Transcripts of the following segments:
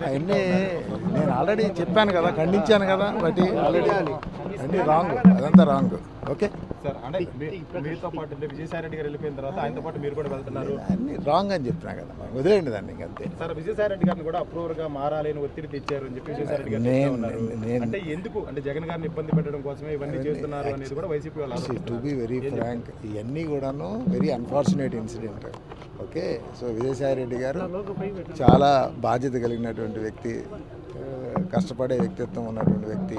అవన్నీ నేను ఆల్రెడీ చెప్పాను కదా ఖండించాను కదా బట్ ఆల్రెడీ అండి రాంగ్ అదంతా రాంగ్ ఓకే సార్ అంటే మీతో పాటు అంటే విజయసాయి రెడ్డి గారు వెళ్ళిపోయిన తర్వాత ఆయనతో పాటు మీరు కూడా వెళ్తున్నారు. అన్నీ రాంగ్ అని చెప్పినా కదా వదిలేయండి దాన్ని ఇంకంతే సార్ విజయసాయి రెడ్డి గారిని కూడా అప్రూవర్గా మారాలి అని ఒత్తిడి తెచ్చారు అని చెప్పి విజయసాయి రెడ్డి గారు అంటే ఎందుకు? అంటే జగన్ గారిని ఇబ్బంది పెట్టడం కోసమే ఇవన్నీ చేస్తున్నారు అనేది కూడా వైసీపీ వాళ్ళు టు. బి వెరీ ఫ్రాంక్ ఇవన్నీ కూడాను very unfortunate incident okay so Vijayasai Reddy గారు చాలా బాధ్యత కలిగినటువంటి వ్యక్తి. కష్టపడే వ్యక్తిత్వం ఉన్నటువంటి వ్యక్తి.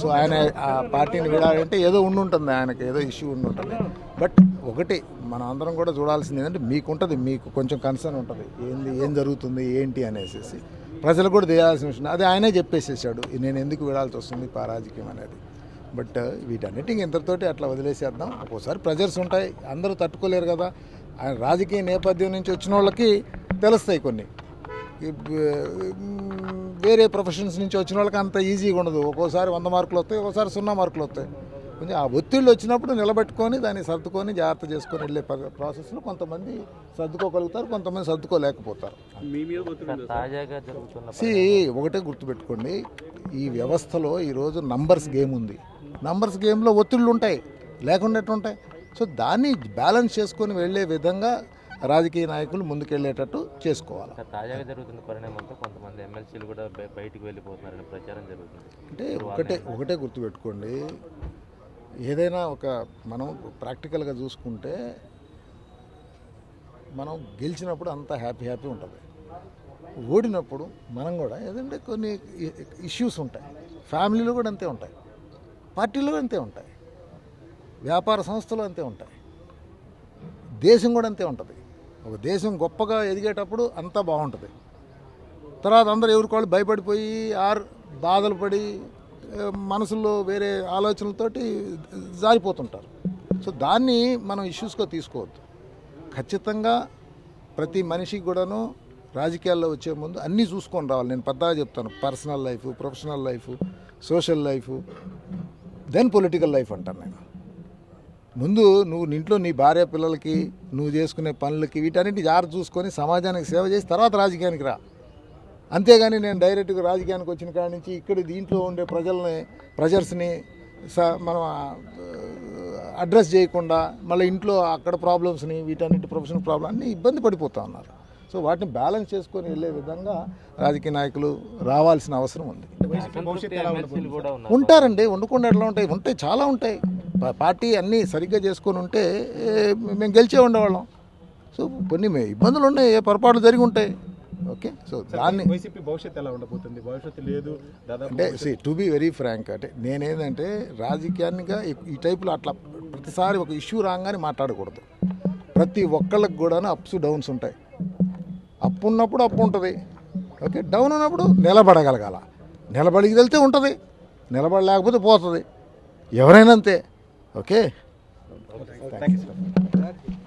సో ఆయన ఆ పార్టీని విడాలంటే ఏదో ఉండి ఉంటుంది ఆయనకి ఏదో ఇష్యూ ఉండుంటుంది. బట్ ఒకటి మనం అందరం కూడా చూడాల్సింది ఏంటంటే మీకు ఉంటుంది మీకు కొంచెం కన్సర్న్ ఉంటుంది. ఏంది ఏం జరుగుతుంది ఏంటి అనేసి ప్రజలు కూడా తెలియాల్సిన విషయం అది ఆయనే చెప్పేసేసాడు నేను ఎందుకు విడాల్సి వస్తుంది పారాజకీయం అనేది. బట్ వీటన్నిటికీ ఇంతటితోటి అట్లా వదిలేసేద్దాం. ఒక్కోసారి ప్రెజర్స్ ఉంటాయి అందరూ తట్టుకోలేరు కదా. ఆయన రాజకీయ నేపథ్యం నుంచి వచ్చిన వాళ్ళకి తెలుస్తాయి కొన్ని. వేరే ప్రొఫెషన్స్ నుంచి వచ్చిన వాళ్ళకి అంత ఈజీగా ఉండదు. ఒక్కోసారి వంద మార్కులు వస్తాయి ఒక్కోసారి సున్నా మార్కులు వస్తాయి. కొంచెం ఆ ఒత్తిళ్ళు వచ్చినప్పుడు నిలబెట్టుకొని దాన్ని సర్దుకొని జాగ్రత్త చేసుకొని వెళ్ళే ప్ర- ప్రాసెస్లో కొంతమంది సర్దుకోగలుగుతారు కొంతమంది సర్దుకోలేకపోతారు. తాజాగా జరుగుతున్న సి ఒకటే గుర్తుపెట్టుకోండి. ఈ వ్యవస్థలో ఈరోజు నంబర్స్ గేమ్ ఉంది. నంబర్స్ గేమ్లో ఒత్తిళ్ళు ఉంటాయి లేకుండా ఎట్లుంటాయి? సో దాన్ని బ్యాలెన్స్ చేసుకొని వెళ్ళే విధంగా రాజకీయ నాయకులు ముందుకెళ్ళేటట్టు చేసుకోవాలి. తాజాగా జరుగుతున్న పరిణామంతో కొంతమంది ఎమ్మెల్సీలు కూడా బయ- బయటికి వెళ్ళిపోతున్నారని ప్రచారం జరుగుతుంది. అంటే ఒకటే ఒకటే గుర్తుపెట్టుకోండి. ఏదైనా ఒక మనం ప్రాక్టికల్గా చూసుకుంటే మనం గెలిచినప్పుడు అంతా హ్యాపీ హ్యాపీ ఉంటుంది. ఓడినప్పుడు మనం కూడా ఏదంటే కొన్ని ఇష్యూస్ ఉంటాయి. ఫ్యామిలీలో కూడా అంతే ఉంటాయి. పార్టీలో అంతే ఉంటాయి. వ్యాపార సంస్థలు అంతే ఉంటాయి. దేశం కూడా అంతే ఉంటుంది. ఒక దేశం గొప్పగా ఎదిగేటప్పుడు అంతా బాగుంటుంది. తర్వాత అందరూ ఎవరికోళ్ళు భయపడిపోయి ఆర్ బాధలు పడి మనసులో వేరే ఆలోచనలతోటి జారిపోతుంటారు. సో దాన్ని మనం ఇష్యూస్గా తీసుకోవద్దు. ఖచ్చితంగా ప్రతి మనిషికి కూడాను రాజకీయాల్లో వచ్చే ముందు అన్నీ చూసుకొని రావాలి. నేను పెద్దగా చెప్తాను personal life professional life social life then political life అంటాను నేను. ముందు నువ్వు నీ ఇంట్లో నీ భార్య పిల్లలకి నువ్వు చేసుకునే పనులకి వీటన్నిటి జాగ్రత్త చూసుకొని సమాజానికి సేవ చేసి తర్వాత రాజకీయానికి రా. అంతేగాని నేను డైరెక్ట్గా రాజకీయానికి వచ్చిన కాడి నుంచి ఇక్కడ దీంట్లో ఉండే ప్రజల్ని ప్రజర్స్ని స మనం అడ్రస్ చేయకుండా మళ్ళీ ఇంట్లో అక్కడ ప్రాబ్లమ్స్ని వీటన్నిటి ప్రొఫెషనల్ ప్రాబ్లమ్ అన్నీ ఇబ్బంది పడిపోతా ఉన్నారు. సో వాటిని బ్యాలెన్స్ చేసుకొని వెళ్ళే విధంగా రాజకీయ నాయకులు రావాల్సిన అవసరం ఉంది. ఉంటారండి ఉండకుండా ఎట్లా ఉంటాయి? ఉంటాయి చాలా ఉంటాయి. పార్టీ అన్నీ సరిగ్గా చేసుకొని ఉంటే మేము గెలిచే ఉండేవాళ్ళం. సో కొన్ని ఇబ్బందులు ఉన్నాయి ఏ పొరపాట్లు జరిగి ఉంటాయి. ఓకే? సో దాన్ని వైసీపీ భవిష్యత్తు ఎలా ఉండబోతుంది? భవిష్యత్తు లేదు అంటే see to be very frank అంటే నేనేంటంటే రాజకీయాన్నిగా ఈ- టైపులో అట్లా ప్రతిసారి ఒక ఇష్యూ రాగానే మాట్లాడకూడదు. ప్రతి ఒక్కళ్ళకి కూడాను అప్స్ డౌన్స్ ఉంటాయి. అప్పు ఉన్నప్పుడు అప్పు ఉంటుంది. ఓకే? డౌన్ ఉన్నప్పుడు నిలబడగలగాల. నిలబడికి వెళ్తే ఉంటుంది. నిలబడలేకపోతే పోతుంది. ఎవరైనా అంతే. Okay thank you sir